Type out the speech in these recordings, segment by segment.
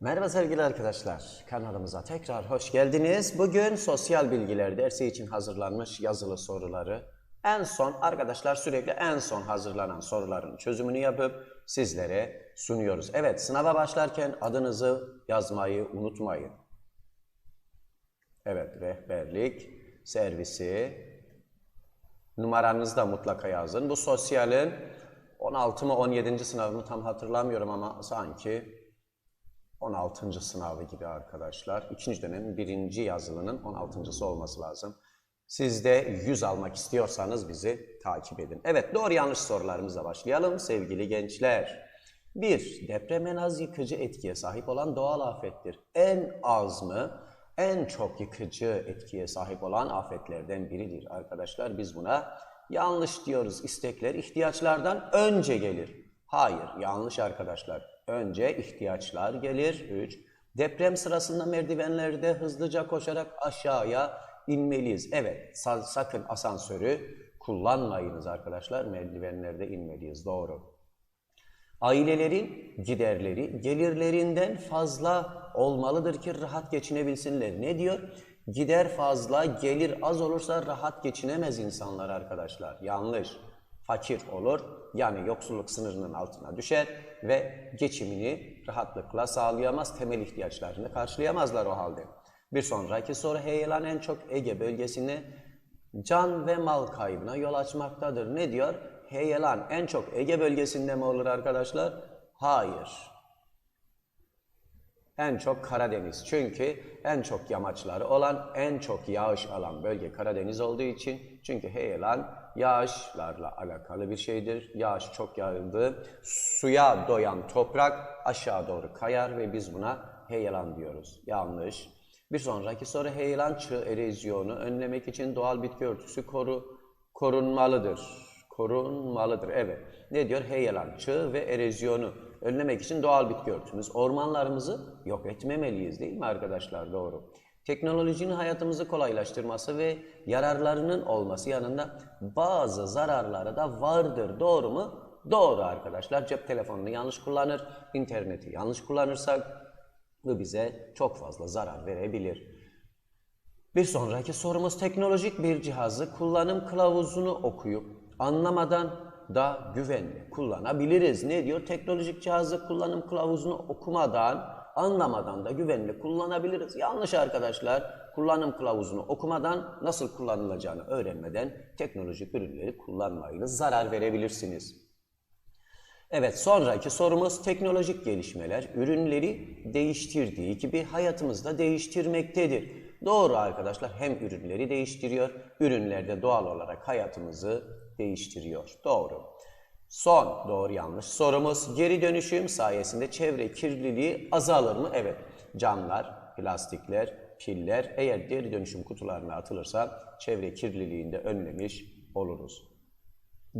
Merhaba sevgili arkadaşlar. Kanalımıza tekrar hoş geldiniz. Bugün sosyal bilgiler dersi için hazırlanmış yazılı soruları en son arkadaşlar sürekli en son hazırlanan soruların çözümünü yapıp sizlere sunuyoruz. Evet sınava başlarken adınızı yazmayı unutmayın. Evet rehberlik servisi numaranızı da mutlaka yazın. Bu sosyalin 16 mı 17. sınavını tam hatırlamıyorum ama sanki 16. sınavı gibi arkadaşlar. İkinci dönemin birinci yazılının 16.sı olması lazım. Siz de 100 almak istiyorsanız bizi takip edin. Evet doğru yanlış sorularımızla başlayalım sevgili gençler. 1. Deprem en az yıkıcı etkiye sahip olan doğal afettir. En az mı? En çok yıkıcı etkiye sahip olan afetlerden biridir arkadaşlar. Biz buna yanlış diyoruz. İstekler ihtiyaçlardan önce gelir. Hayır, yanlış arkadaşlar. Önce ihtiyaçlar gelir. 3. Deprem sırasında merdivenlerde hızlıca koşarak aşağıya inmeliyiz. Evet, sa- sakın asansörü kullanmayınız arkadaşlar. Merdivenlerde inmeliyiz. Doğru. Ailelerin giderleri gelirlerinden fazla olmalıdır ki rahat geçinebilsinler. Ne diyor? Gider fazla, gelir az olursa rahat geçinemez insanlar arkadaşlar. Yanlış. Fakir olur, yani yoksulluk sınırının altına düşer ve geçimini rahatlıkla sağlayamaz, temel ihtiyaçlarını karşılayamazlar o halde. Bir sonraki soru heyelan en çok Ege bölgesine can ve mal kaybına yol açmaktadır. Ne diyor? Heyelan en çok Ege bölgesinde mi olur arkadaşlar? Hayır. En çok Karadeniz. Çünkü en çok yamaçları olan, en çok yağış alan bölge Karadeniz olduğu için. Çünkü heyelan yağışlarla alakalı bir şeydir. Yağış çok yağıldı. Suya doyan toprak aşağı doğru kayar ve biz buna heyelan diyoruz. Yanlış. Bir sonraki soru heyelan çığ erozyonu önlemek için doğal bitki örtüsü koru, korunmalıdır. Korunmalıdır. Evet. Ne diyor? Heyelan çığ ve erozyonu önlemek için doğal bitki örtümüz. Ormanlarımızı yok etmemeliyiz değil mi arkadaşlar? Doğru. Teknolojinin hayatımızı kolaylaştırması ve yararlarının olması yanında bazı zararları da vardır. Doğru mu? Doğru arkadaşlar. Cep telefonunu yanlış kullanır, interneti yanlış kullanırsak bu bize çok fazla zarar verebilir. Bir sonraki sorumuz teknolojik bir cihazı kullanım kılavuzunu okuyup anlamadan da güvenli kullanabiliriz. Ne diyor? Teknolojik cihazı kullanım kılavuzunu okumadan, anlamadan da güvenli kullanabiliriz. Yanlış arkadaşlar. Kullanım kılavuzunu okumadan nasıl kullanılacağını öğrenmeden teknolojik ürünleri kullanmayınız. Zarar verebilirsiniz. Evet sonraki sorumuz teknolojik gelişmeler ürünleri değiştirdiği gibi hayatımızda değiştirmektedir. Doğru arkadaşlar hem ürünleri değiştiriyor, ürünler de doğal olarak hayatımızı değiştiriyor. Doğru. Son doğru yanlış sorumuz geri dönüşüm sayesinde çevre kirliliği azalır mı? Evet. Camlar, plastikler, piller eğer geri dönüşüm kutularına atılırsa çevre kirliliğini de önlemiş oluruz.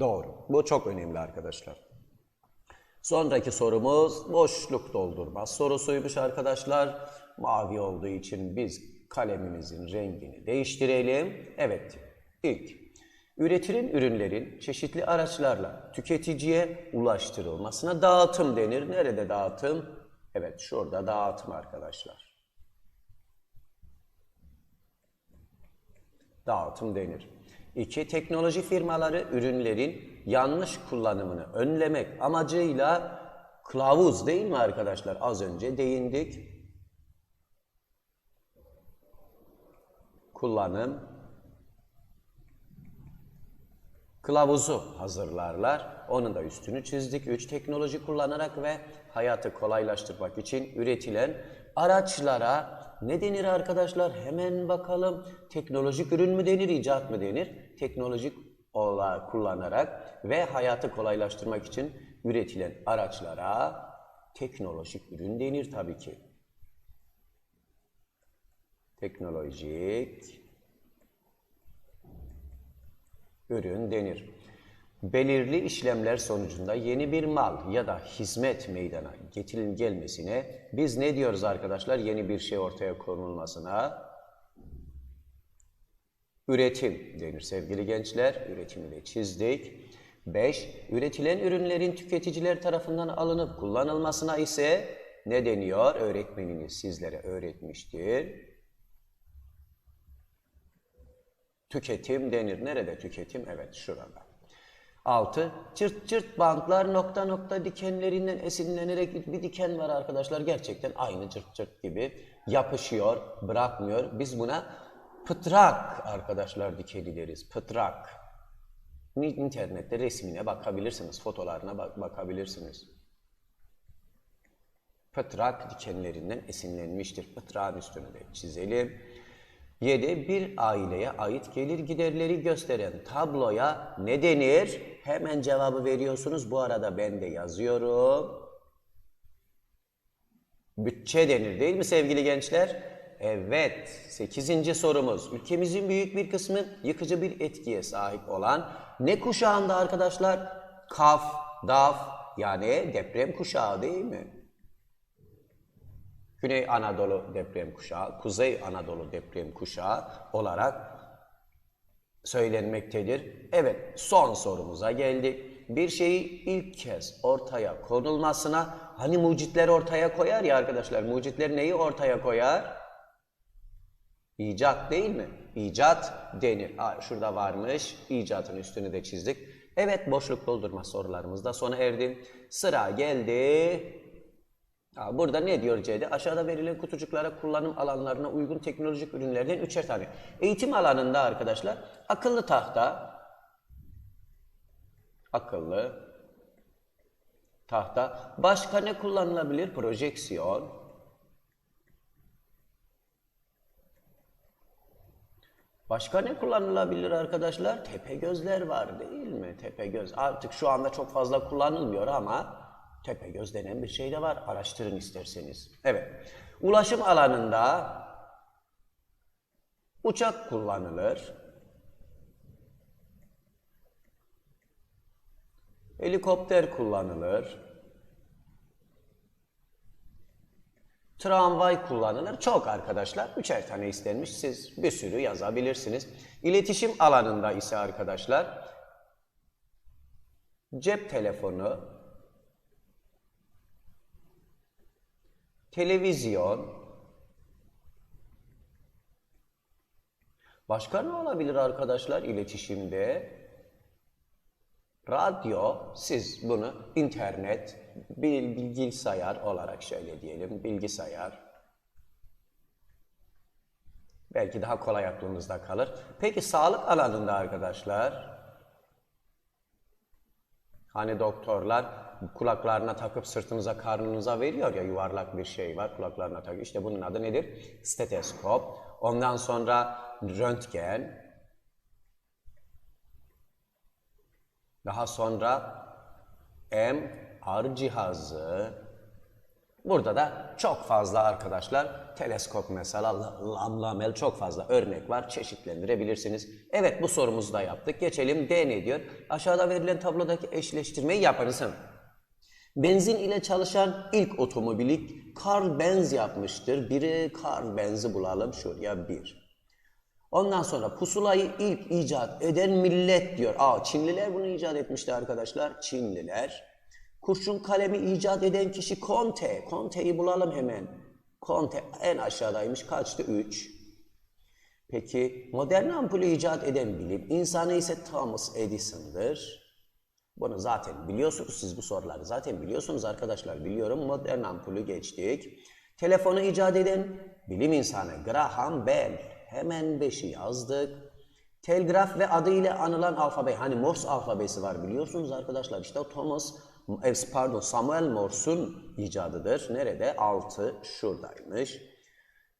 Doğru. Bu çok önemli arkadaşlar. Sonraki sorumuz boşluk doldurma sorusuymuş arkadaşlar. Mavi olduğu için biz kalemimizin rengini değiştirelim. Evet, ilk. Üretilen ürünlerin çeşitli araçlarla tüketiciye ulaştırılmasına dağıtım denir. Nerede dağıtım? Evet, şurada dağıtım arkadaşlar. Dağıtım denir. İki, teknoloji firmaları ürünlerin yanlış kullanımını önlemek amacıyla kılavuz değil mi arkadaşlar? Az önce değindik. Kullanım kılavuzu hazırlarlar. Onun da üstünü çizdik. Üç, teknoloji kullanarak ve hayatı kolaylaştırmak için üretilen araçlara ne denir arkadaşlar? Hemen bakalım. Teknolojik ürün mü denir, icat mı denir? Teknolojik ola kullanarak ve hayatı kolaylaştırmak için üretilen araçlara teknolojik ürün denir tabii ki. Teknolojik ürün denir. Belirli işlemler sonucunda yeni bir mal ya da hizmet meydana getirin gelmesine biz ne diyoruz arkadaşlar? Yeni bir şey ortaya konulmasına üretim denir sevgili gençler. Üretimi de çizdik. 5. Üretilen ürünlerin tüketiciler tarafından alınıp kullanılmasına ise ne deniyor? Öğretmeniniz sizlere öğretmiştir. Tüketim denir. Nerede tüketim? Evet şurada. 6. Çırt çırt bantlar nokta nokta dikenlerinden esinlenerek bir diken var arkadaşlar. Gerçekten aynı çırt çırt gibi yapışıyor, bırakmıyor. Biz buna pıtrak arkadaşlar dikeni deriz. Pıtrak. İnternette resmine bakabilirsiniz, fotolarına bak bakabilirsiniz. Pıtrak dikenlerinden esinlenmiştir. Pıtrağın üstünü de çizelim. 7. Bir aileye ait gelir giderleri gösteren tabloya ne denir? Hemen cevabı veriyorsunuz. Bu arada ben de yazıyorum. Bütçe denir değil mi sevgili gençler? Evet. 8. sorumuz. Ülkemizin büyük bir kısmı yıkıcı bir etkiye sahip olan ne kuşağında arkadaşlar? Kaf, daf yani deprem kuşağı değil mi? Güney Anadolu deprem kuşağı, Kuzey Anadolu deprem kuşağı olarak söylenmektedir. Evet, son sorumuza geldik. Bir şeyi ilk kez ortaya konulmasına, hani mucitler ortaya koyar ya arkadaşlar, mucitler neyi ortaya koyar? İcat değil mi? İcat denir. Aa, şurada varmış, icatın üstünü de çizdik. Evet, boşluk doldurma sorularımız da sona erdi. Sıra geldi Burada ne diyor C'de? Aşağıda verilen kutucuklara kullanım alanlarına uygun teknolojik ürünlerden üçer tane. Eğitim alanında arkadaşlar akıllı tahta, akıllı tahta. Başka ne kullanılabilir? Projeksiyon. Başka ne kullanılabilir arkadaşlar? Tepe gözler var değil mi? Tepe göz. Artık şu anda çok fazla kullanılmıyor ama Tepe göz denen bir şey de var. Araştırın isterseniz. Evet. Ulaşım alanında uçak kullanılır. Helikopter kullanılır. Tramvay kullanılır. Çok arkadaşlar. Üçer tane istenmiş. Siz bir sürü yazabilirsiniz. İletişim alanında ise arkadaşlar cep telefonu, televizyon, başka ne olabilir arkadaşlar iletişimde? Radyo, siz bunu internet, bilgisayar olarak şöyle diyelim, bilgisayar. Belki daha kolay aklınızda kalır. Peki sağlık alanında arkadaşlar, hani doktorlar kulaklarına takıp sırtınıza, karnınıza veriyor ya yuvarlak bir şey var kulaklarına takıyor. İşte bunun adı nedir? Steteskop. Ondan sonra röntgen. Daha sonra MR cihazı. Burada da çok fazla arkadaşlar teleskop mesela lamlamel çok fazla örnek var çeşitlendirebilirsiniz. Evet bu sorumuzu da yaptık. Geçelim D ne diyor? Aşağıda verilen tablodaki eşleştirmeyi yaparısın. Benzin ile çalışan ilk otomobili Carl Benz yapmıştır. Biri Carl Benz'i bulalım şuraya bir. Ondan sonra pusulayı ilk icat eden millet diyor. Aa Çinliler bunu icat etmişti arkadaşlar. Çinliler. Kurşun kalemi icat eden kişi Conte. Conte'yi bulalım hemen. Conte en aşağıdaymış. Kaçtı? 3. Peki modern ampulü icat eden bilim insanı ise Thomas Edison'dır. Bunu zaten biliyorsunuz. Siz bu soruları zaten biliyorsunuz arkadaşlar. Biliyorum modern ampulü geçtik. Telefonu icat eden bilim insanı Graham Bell. Hemen 5'i yazdık. Telgraf ve adıyla anılan alfabe. Hani Morse alfabesi var biliyorsunuz arkadaşlar. İşte Thomas e, pardon Samuel Morse'un icadıdır. Nerede? 6 şuradaymış.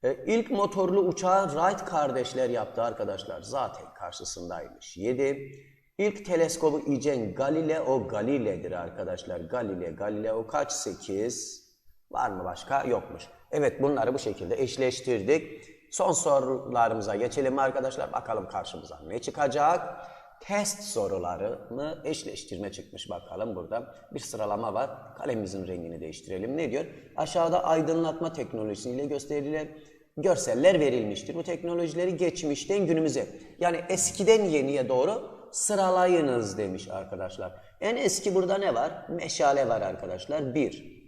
E, ilk motorlu uçağı Wright kardeşler yaptı arkadaşlar. Zaten karşısındaymış. 7. İlk teleskobu icen Galileo Galile'dir arkadaşlar. Galile, Galileo kaç? 8. Var mı başka? Yokmuş. Evet bunları bu şekilde eşleştirdik. Son sorularımıza geçelim arkadaşlar. Bakalım karşımıza ne çıkacak? Test soruları mı eşleştirme çıkmış bakalım burada. Bir sıralama var. Kalemimizin rengini değiştirelim. Ne diyor? Aşağıda aydınlatma teknolojisiyle gösterilen görseller verilmiştir. Bu teknolojileri geçmişten günümüze yani eskiden yeniye doğru sıralayınız demiş arkadaşlar. En eski burada ne var? Meşale var arkadaşlar. Bir.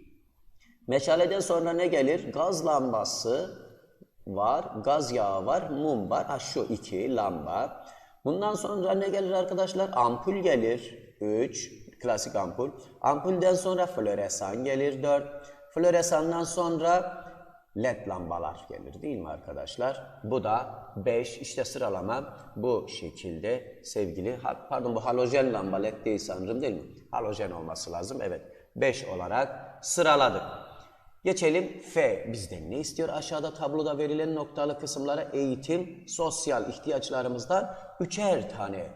Meşaleden sonra ne gelir? Gaz lambası var, gaz yağı var, mum var. Ha şu iki lamba. Bundan sonra ne gelir arkadaşlar? Ampul gelir. 3. Klasik ampul. Ampulden sonra floresan gelir. 4. Floresandan sonra led lambalar gelir değil mi arkadaşlar? Bu da 5. İşte sıralama bu şekilde sevgili. Pardon bu halojen lamba led değil sanırım değil mi? Halojen olması lazım. Evet. 5 olarak sıraladık. Geçelim F. Bizden ne istiyor? Aşağıda tabloda verilen noktalı kısımlara eğitim, sosyal ihtiyaçlarımızdan üçer tane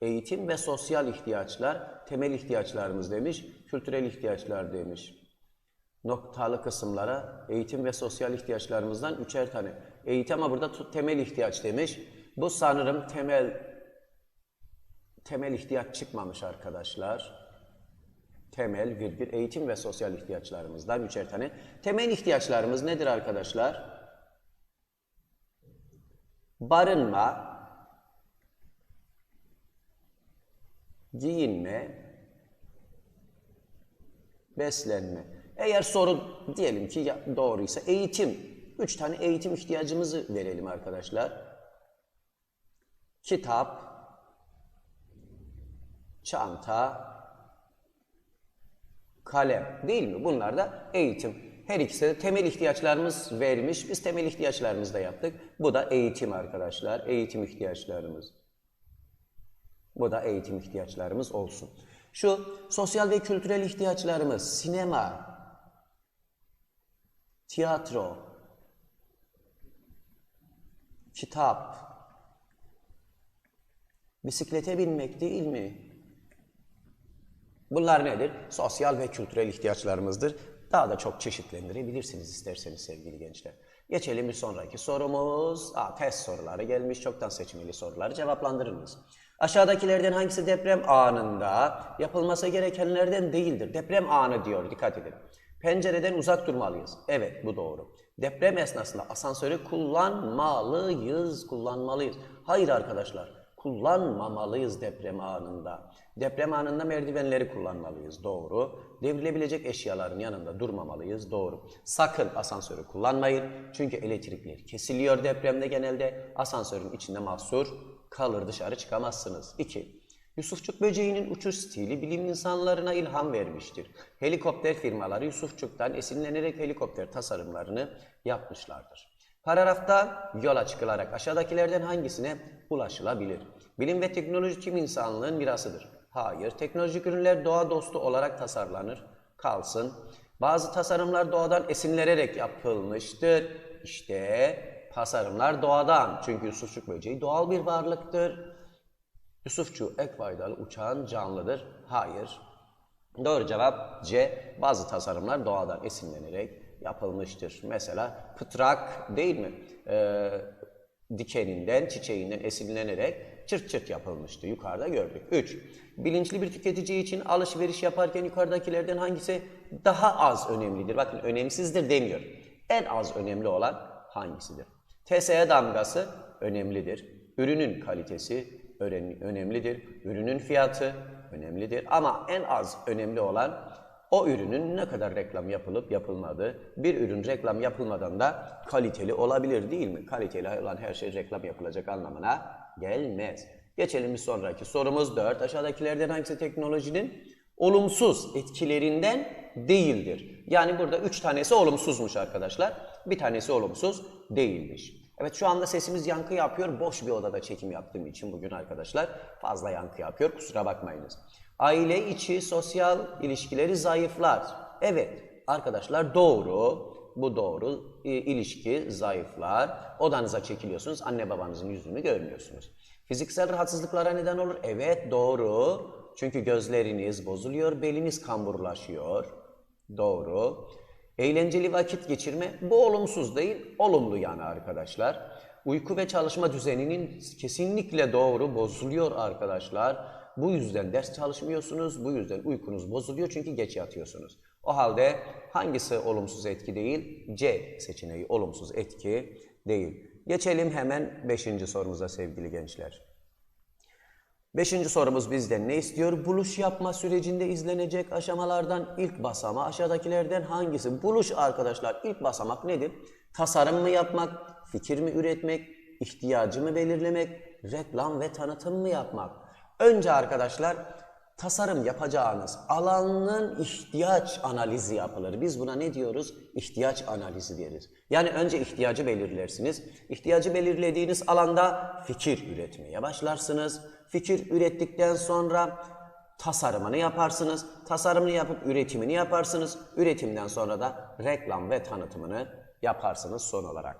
eğitim ve sosyal ihtiyaçlar, temel ihtiyaçlarımız demiş, kültürel ihtiyaçlar demiş. Noktalı kısımlara eğitim ve sosyal ihtiyaçlarımızdan üçer tane. Eğitim ama burada temel ihtiyaç demiş. Bu sanırım temel temel ihtiyaç çıkmamış arkadaşlar temel virgül eğitim ve sosyal ihtiyaçlarımızdan üçer tane. Temel ihtiyaçlarımız nedir arkadaşlar? Barınma, giyinme, beslenme. Eğer soru diyelim ki doğruysa eğitim. Üç tane eğitim ihtiyacımızı verelim arkadaşlar. Kitap, çanta, kalem değil mi? Bunlar da eğitim. Her ikisi de temel ihtiyaçlarımız vermiş. Biz temel ihtiyaçlarımızı da yaptık. Bu da eğitim arkadaşlar. Eğitim ihtiyaçlarımız. Bu da eğitim ihtiyaçlarımız olsun. Şu sosyal ve kültürel ihtiyaçlarımız sinema, tiyatro, kitap, bisiklete binmek değil mi? Bunlar nedir? Sosyal ve kültürel ihtiyaçlarımızdır. Daha da çok çeşitlendirebilirsiniz isterseniz sevgili gençler. Geçelim bir sonraki sorumuz. Aa, test soruları gelmiş. Çoktan seçmeli soruları cevaplandırınız. Aşağıdakilerden hangisi deprem anında yapılması gerekenlerden değildir? Deprem anı diyor. Dikkat edin. Pencereden uzak durmalıyız. Evet bu doğru. Deprem esnasında asansörü kullanmalıyız. Kullanmalıyız. Hayır arkadaşlar kullanmamalıyız deprem anında. Deprem anında merdivenleri kullanmalıyız. Doğru. Devrilebilecek eşyaların yanında durmamalıyız. Doğru. Sakın asansörü kullanmayın. Çünkü elektrikler kesiliyor depremde genelde. Asansörün içinde mahsur kalır dışarı çıkamazsınız. 2. Yusufçuk böceğinin uçuş stili bilim insanlarına ilham vermiştir. Helikopter firmaları Yusufçuk'tan esinlenerek helikopter tasarımlarını yapmışlardır. Paragrafta yola çıkılarak aşağıdakilerden hangisine ulaşılabilir? Bilim ve teknoloji tüm insanlığın mirasıdır. Hayır. Teknolojik ürünler doğa dostu olarak tasarlanır. Kalsın. Bazı tasarımlar doğadan esinlenerek yapılmıştır. İşte tasarımlar doğadan. Çünkü Yusufçuk böceği doğal bir varlıktır. Yusufçu ek faydalı uçağın canlıdır. Hayır. Doğru cevap C. Bazı tasarımlar doğadan esinlenerek yapılmıştır. Mesela pıtrak değil mi? Ee, dikeninden, çiçeğinden esinlenerek çırt çırt yapılmıştı. Yukarıda gördük. 3. Bilinçli bir tüketici için alışveriş yaparken yukarıdakilerden hangisi daha az önemlidir? Bakın önemsizdir demiyor. En az önemli olan hangisidir? TSE damgası önemlidir. Ürünün kalitesi önemlidir. Ürünün fiyatı önemlidir. Ama en az önemli olan o ürünün ne kadar reklam yapılıp yapılmadığı. Bir ürün reklam yapılmadan da kaliteli olabilir değil mi? Kaliteli olan her şey reklam yapılacak anlamına gelmez. Geçelim bir sonraki sorumuz 4. Aşağıdakilerden hangisi teknolojinin olumsuz etkilerinden değildir? Yani burada 3 tanesi olumsuzmuş arkadaşlar. Bir tanesi olumsuz değilmiş. Evet şu anda sesimiz yankı yapıyor. Boş bir odada çekim yaptığım için bugün arkadaşlar fazla yankı yapıyor. Kusura bakmayınız. Aile içi sosyal ilişkileri zayıflar. Evet arkadaşlar doğru. Bu doğru. İlişki zayıflar. Odanıza çekiliyorsunuz. Anne babanızın yüzünü görmüyorsunuz. Fiziksel rahatsızlıklara neden olur. Evet doğru. Çünkü gözleriniz bozuluyor, beliniz kamburlaşıyor. Doğru. Eğlenceli vakit geçirme bu olumsuz değil, olumlu yani arkadaşlar. Uyku ve çalışma düzeninin kesinlikle doğru bozuluyor arkadaşlar. Bu yüzden ders çalışmıyorsunuz, bu yüzden uykunuz bozuluyor çünkü geç yatıyorsunuz. O halde hangisi olumsuz etki değil? C seçeneği olumsuz etki değil. Geçelim hemen 5. sorumuza sevgili gençler. Beşinci sorumuz bizden ne istiyor? Buluş yapma sürecinde izlenecek aşamalardan ilk basama aşağıdakilerden hangisi? Buluş arkadaşlar ilk basamak nedir? Tasarım mı yapmak, fikir mi üretmek, ihtiyacı mı belirlemek, reklam ve tanıtım mı yapmak? Önce arkadaşlar tasarım yapacağınız alanın ihtiyaç analizi yapılır. Biz buna ne diyoruz? İhtiyaç analizi deriz. Yani önce ihtiyacı belirlersiniz. İhtiyacı belirlediğiniz alanda fikir üretmeye başlarsınız. Fikir ürettikten sonra tasarımını yaparsınız. Tasarımını yapıp üretimini yaparsınız. Üretimden sonra da reklam ve tanıtımını yaparsınız son olarak.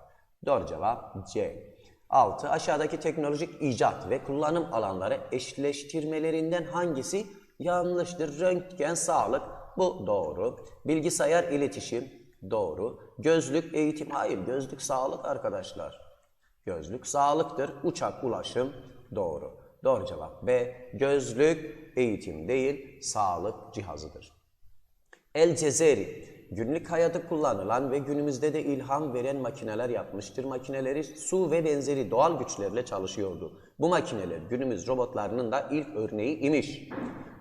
Doğru cevap C. 6. Aşağıdaki teknolojik icat ve kullanım alanları eşleştirmelerinden hangisi yanlıştır? Röntgen, sağlık bu doğru. Bilgisayar, iletişim doğru. Gözlük, eğitim hayır. Gözlük sağlık arkadaşlar. Gözlük sağlıktır. Uçak, ulaşım doğru. Doğru cevap B. Gözlük eğitim değil, sağlık cihazıdır. El Cezeri günlük hayatta kullanılan ve günümüzde de ilham veren makineler yapmıştır. Makineleri su ve benzeri doğal güçlerle çalışıyordu. Bu makineler günümüz robotlarının da ilk örneği imiş.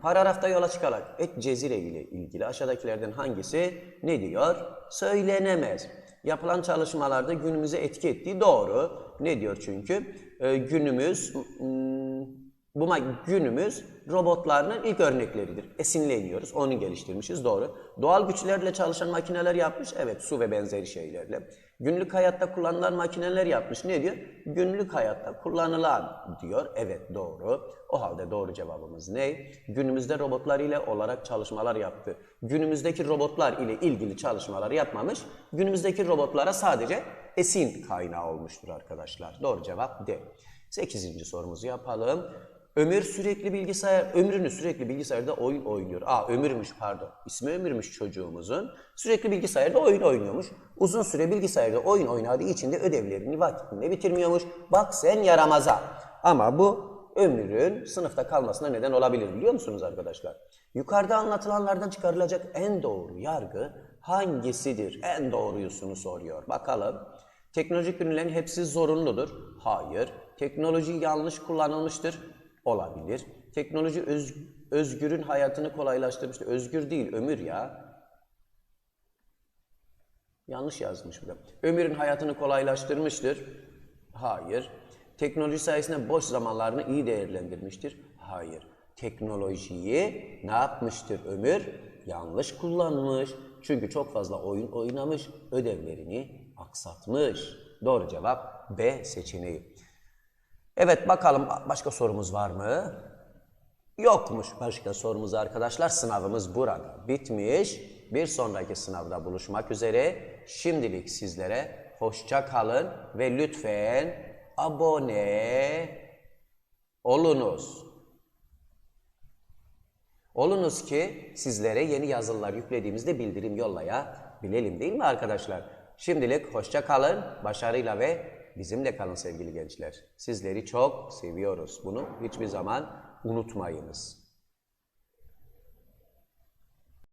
Paragrafta yola çıkarak et cezire ile ilgili aşağıdakilerden hangisi ne diyor? Söylenemez. Yapılan çalışmalarda günümüze etki ettiği doğru. Ne diyor çünkü? Ee, günümüz bu günümüz robotlarının ilk örnekleridir. Esinleniyoruz, onu geliştirmişiz, doğru. Doğal güçlerle çalışan makineler yapmış, evet su ve benzeri şeylerle. Günlük hayatta kullanılan makineler yapmış, ne diyor? Günlük hayatta kullanılan diyor, evet doğru. O halde doğru cevabımız ne? Günümüzde robotlar ile olarak çalışmalar yaptı. Günümüzdeki robotlar ile ilgili çalışmalar yapmamış, günümüzdeki robotlara sadece esin kaynağı olmuştur arkadaşlar. Doğru cevap D. Sekizinci sorumuzu yapalım. Ömür sürekli bilgisayar, ömrünü sürekli bilgisayarda oyun oynuyor. Aa ömürmüş pardon. İsmi ömürmüş çocuğumuzun. Sürekli bilgisayarda oyun oynuyormuş. Uzun süre bilgisayarda oyun oynadığı için de ödevlerini vaktinde bitirmiyormuş. Bak sen yaramaza. Ama bu ömrün sınıfta kalmasına neden olabilir biliyor musunuz arkadaşlar? Yukarıda anlatılanlardan çıkarılacak en doğru yargı hangisidir? En doğruyusunu soruyor. Bakalım. Teknolojik ürünlerin hepsi zorunludur. Hayır. Teknoloji yanlış kullanılmıştır. Olabilir. Teknoloji öz, özgürün hayatını kolaylaştırmıştır. Özgür değil, ömür ya. Yanlış yazmış burada. Ömürün hayatını kolaylaştırmıştır. Hayır. Teknoloji sayesinde boş zamanlarını iyi değerlendirmiştir. Hayır. Teknolojiyi ne yapmıştır ömür? Yanlış kullanmış. Çünkü çok fazla oyun oynamış, ödevlerini aksatmış. Doğru cevap B seçeneği. Evet bakalım başka sorumuz var mı? Yokmuş başka sorumuz arkadaşlar. Sınavımız burada bitmiş. Bir sonraki sınavda buluşmak üzere. Şimdilik sizlere hoşça kalın ve lütfen abone olunuz. Olunuz ki sizlere yeni yazılar yüklediğimizde bildirim yollayabilelim değil mi arkadaşlar? Şimdilik hoşça kalın, başarıyla ve bizimle kalın sevgili gençler. Sizleri çok seviyoruz. Bunu hiçbir zaman unutmayınız.